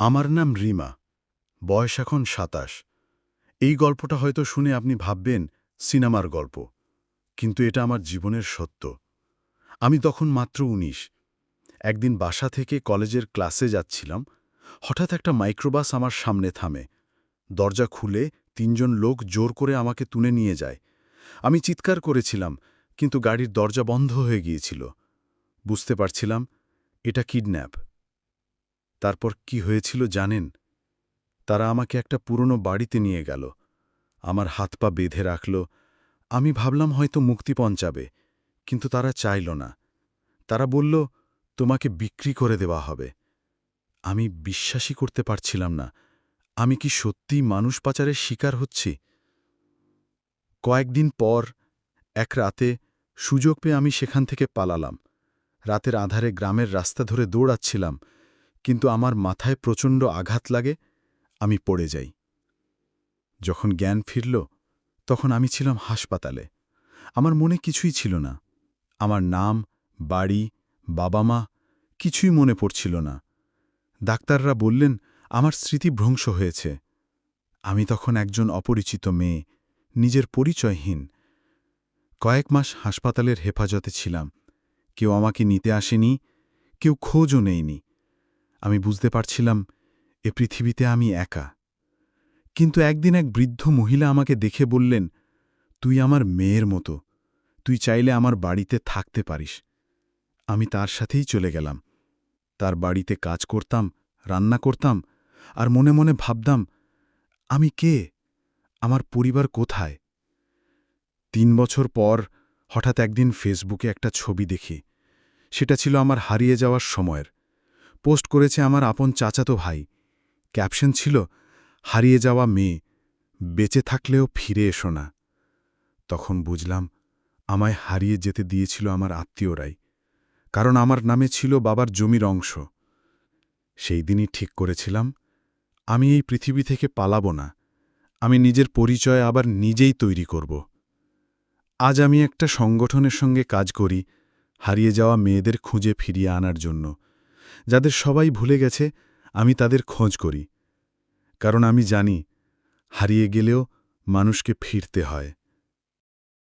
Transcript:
আমার নাম রিমা, বয়স এখন সাতাশ। এই গল্পটা হয়তো শুনে আপনি ভাববেন, সিনেমার গল্প, কিন্তু এটা আমার জীবনের সত্য। আমি তখন মাত্র উনিশ। একদিন বাসা থেকে কলেজের ক্লাসে যাচ্ছিলাম, হঠাৎ একটা মাইক্রোবাস আমার সামনে থামে। দরজা খুলে তিনজন লোক জোর করে আমাকে তুলে নিয়ে যায়। আমি চিৎকার করেছিলাম, কিন্তু গাড়ির দরজা বন্ধ হয়ে গিয়েছিল। বুঝতে পারছিলাম, এটা কিডন্যাপ। তারপর কি হয়েছিল জানেন? তারা আমাকে একটা পুরনো বাড়িতে নিয়ে গেল। আমার হাত পা বেঁধে রাখল। আমি ভাবলাম হয়তো মুক্তি পঞ্চাবে কিন্তু তারা চাইল না। তারা বলল, তোমাকে বিক্রি করে দেওয়া হবে। আমি বিশ্বাসই করতে পারছিলাম না। আমি কি সত্যিই মানুষ পাচারের শিকার হচ্ছি? কয়েকদিন পর, এক রাতে সুযোগ পেয়ে আমি সেখান থেকে পালালাম। রাতের আধারে গ্রামের রাস্তা ধরে দৌড়াচ্ছিলাম। কিন্তু আমার মাথায় প্রচণ্ড আঘাত লাগে, আমি পড়ে যাই। যখন জ্ঞান ফিরল, তখন আমি ছিলাম হাসপাতালে। আমার মনে কিছুই ছিল না। আমার নাম, বাড়ি বাবা মা কিছুই মনে পড়ছিল না। ডাক্তাররা বললেন, আমার স্মৃতি ভ্রংশ হয়েছে। আমি তখন একজন অপরিচিত মেয়ে, নিজের পরিচয়হীন। কয়েক মাস হাসপাতালের হেফাজতে ছিলাম। কেউ আমাকে নিতে আসেনি, কেউ খোঁজও নেয়নি। আমি বুঝতে পারছিলাম এ পৃথিবীতে আমি একা। কিন্তু একদিন এক বৃদ্ধ মহিলা আমাকে দেখে বললেন, তুই আমার মেয়ের মতো। তুই চাইলে আমার বাড়িতে থাকতে পারিস। আমি তার সাথেই চলে গেলাম। তার বাড়িতে কাজ করতাম, রান্না করতাম আর মনে মনে ভাবতাম, আমি কে? আমার পরিবার কোথায়? তিন বছর পর হঠাৎ একদিন ফেসবুকে একটা ছবি দেখি। সেটা ছিল আমার হারিয়ে যাওয়ার সময়ের। পোস্ট করেছে আমার আপন চাচাতো ভাই। ক্যাপশন ছিল, হারিয়ে যাওয়া মেয়ে, বেঁচে থাকলেও ফিরে এসো না। তখন বুঝলাম, আমায় হারিয়ে যেতে দিয়েছিল আমার আত্মীয়রাই, কারণ আমার নামে ছিল বাবার জমির অংশ। সেই দিনই ঠিক করেছিলাম, আমি এই পৃথিবী থেকে পালাব না, আমি নিজের পরিচয় আবার নিজেই তৈরি করব। আজ আমি একটা সংগঠনের সঙ্গে কাজ করি, হারিয়ে যাওয়া মেয়েদের খুঁজে ফিরিয়ে আনার জন্য। যাদের সবাই ভুলে গেছে, আমি তাদের খোঁজ করি। কারণ আমি জানি, হারিয়ে গেলেও মানুষকে ফিরতে হয়।